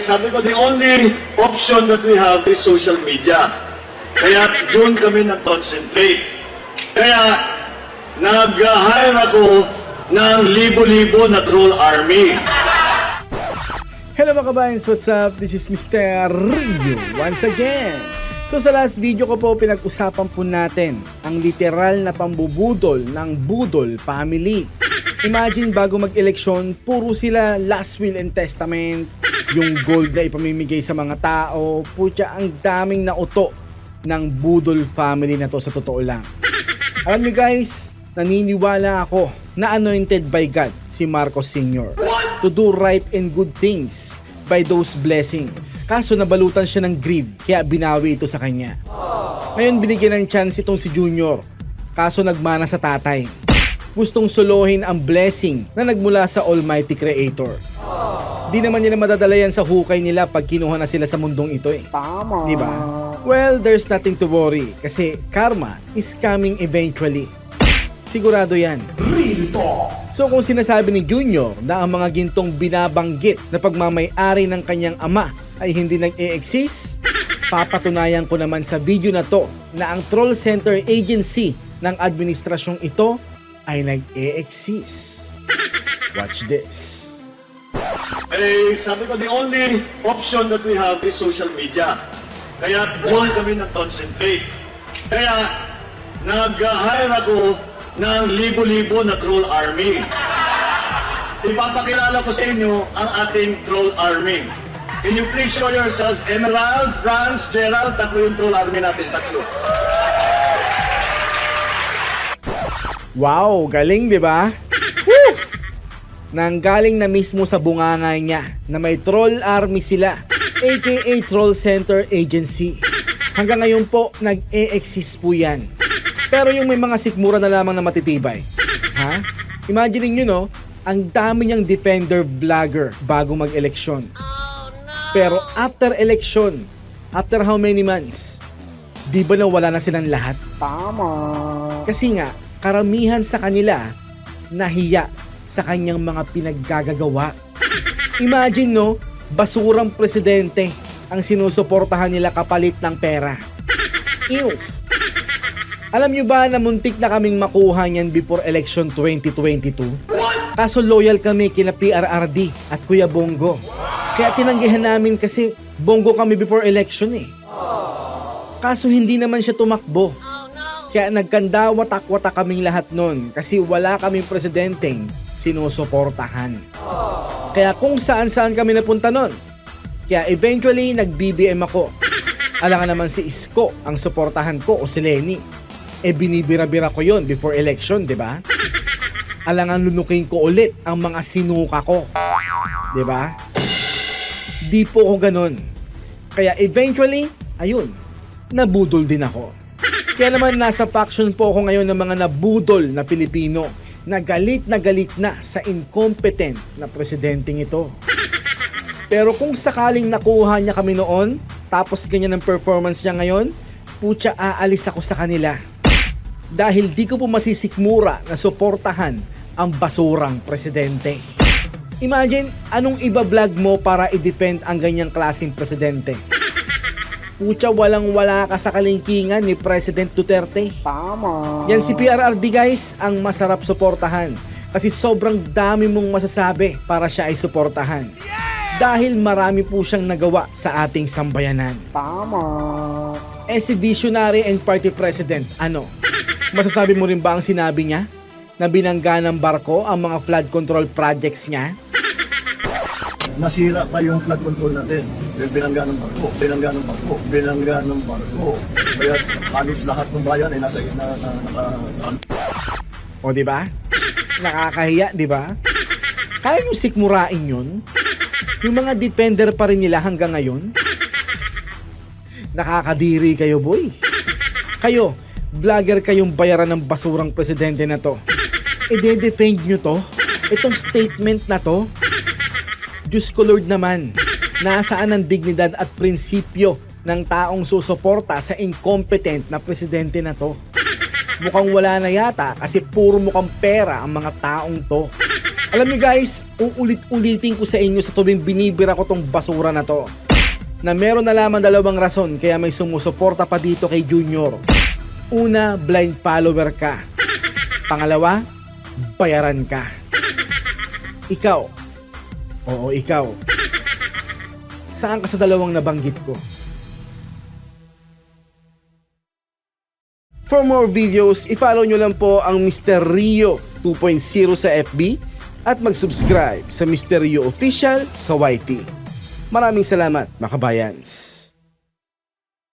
sabi ko, the only option that we have is social media. Kaya doon kami nag-concentrate. Kaya nag-hire ako ng libo-libo na troll army. Hello mga kabayans, what's up? This is Mr. Rio once again. So sa last video ko po pinag-usapan po natin ang literal na pambubudol ng Budol family. Imagine bago mag-eleksyon, puro sila last will and testament, yung gold na ipamimigay sa mga tao, putya ang daming nauto ng Budol family na to sa totoo lang. Alam niyo guys, naniniwala ako na anointed by God si Marcos Sr. to do right and good things by those blessings. Kaso nabalutan siya ng greed kaya binawi ito sa kanya. Ngayon binigyan ng chance itong si Junior. Kaso nagmana sa tatay. Gustong solohin ang blessing na nagmula sa Almighty Creator. Di naman nila madadala yan sa hukay nila pag kinuha na sila sa mundong ito eh. Tama. Di ba? Well, there's nothing to worry kasi karma is coming eventually. Sigurado yan. So kung sinasabi ni Junior na ang mga gintong binabanggit na pagmamay-ari ng kanyang ama ay hindi nag-e-exist, papatunayan ko naman sa video na to na ang Troll Center Agency ng administrasyong ito ay nag-e-exist. Watch this. Eh, sabi ko, the only option that we have is social media. Kaya doon kami nag-concentrate. Kaya nag-hire ako ng libo-libo na troll army. Ipapakilala ko sa inyo ang ating troll army. Can you please show yourself? Emerald, Franz, Gerald, tatlo yung troll army natin, tatlo. Wow, galing 'di ba? Nanggaling na mismo sa bunganga niya na may troll army sila, aka Troll Center Agency. Hanggang ngayon po, nag-e-exist po yan. Pero yung may mga sikmura na lamang na matitibay. Ha? Imagine niyo no, ang dami niyang defender vlogger bago mag-eleksyon. Pero after election, after how many months, di ba nawala na silang lahat? Tama. Kasi nga, karamihan sa kanila nahiya sa kanyang mga pinaggagagawa. Imagine no, basurang presidente ang sinusuportahan nila kapalit ng pera. Ew! Alam nyo ba na muntik na kaming makuha niyan before election 2022? Kaso loyal kami kina PRRD at Kuya Bongo. Kaya tinanggihan namin kasi Bongo kami before election eh. Kaso hindi naman siya tumakbo. Kaya nagkanda watak-watak kaming lahat nun kasi wala kaming presidenteng sinusuportahan. Kaya kung saan-saan kami napunta nun. Kaya eventually nag-BBM ako. Alangan naman si Isko ang suportahan ko o si Lenny. E binibira-bira ko yon before election, di ba? Alangan lunukin ko ulit ang mga sinuka ko. Di ba? Di po ako ganun. Kaya eventually, ayun, nabudol din ako. Kaya naman nasa faction po ako ngayon ng mga nabudol na Pilipino na galit na galit na sa incompetent na presidenteng ito. Pero kung sakaling nakuha niya kami noon, tapos ganyan ang performance niya ngayon, putya aalis ako sa kanila. Dahil di ko po masisikmura na suportahan ang basurang presidente. Imagine, anong iba-vlog mo para i-defend ang ganyang klaseng presidente? Putya, walang wala ka sa kalingkingan ni President Duterte. Tama. Yan si PRRD guys, ang masarap suportahan. Kasi sobrang dami mong masasabi para siya ay suportahan. Dahil marami po siyang nagawa sa ating sambayanan. Tama. Eh si Visionary and Party President, ano? Masasabi mo rin ba ang sinabi niya? Na binangga ng barko ang mga flood control projects niya? Nasira pa yung flood control natin. Binangga ng barko, binangga ng barko, binangga ng barko. Kaya halos lahat ng bayan ay nasa na, na, naka, O di ba? Nakakahiya, di ba? Kaya yung sikmurain yun? Yung mga defender pa rin nila hanggang ngayon? Nakakadiri kayo, boy. Kayo, vlogger kayong bayaran ng basurang presidente na to. I-defend nyo to? Itong statement na to? Diyos ko Lord naman, nasaan ang dignidad at prinsipyo ng taong susuporta sa incompetent na presidente na to? Mukhang wala na yata kasi puro mukhang pera ang mga taong to. Alam niyo guys, uulit-ulitin ko sa inyo sa tuwing binibira ko tong basura na to. Na meron na lamang dalawang rason kaya may sumusuporta pa dito kay Junior. Una, blind follower ka. Pangalawa, bayaran ka. Ikaw. Oo, ikaw. Saan ka sa dalawang nabanggit ko? For more videos, i-follow nyo lang po ang Mr. Rio 2.0 sa FB at mag-subscribe sa Mr. Rio Official sa YT. Maraming salamat, makabayans.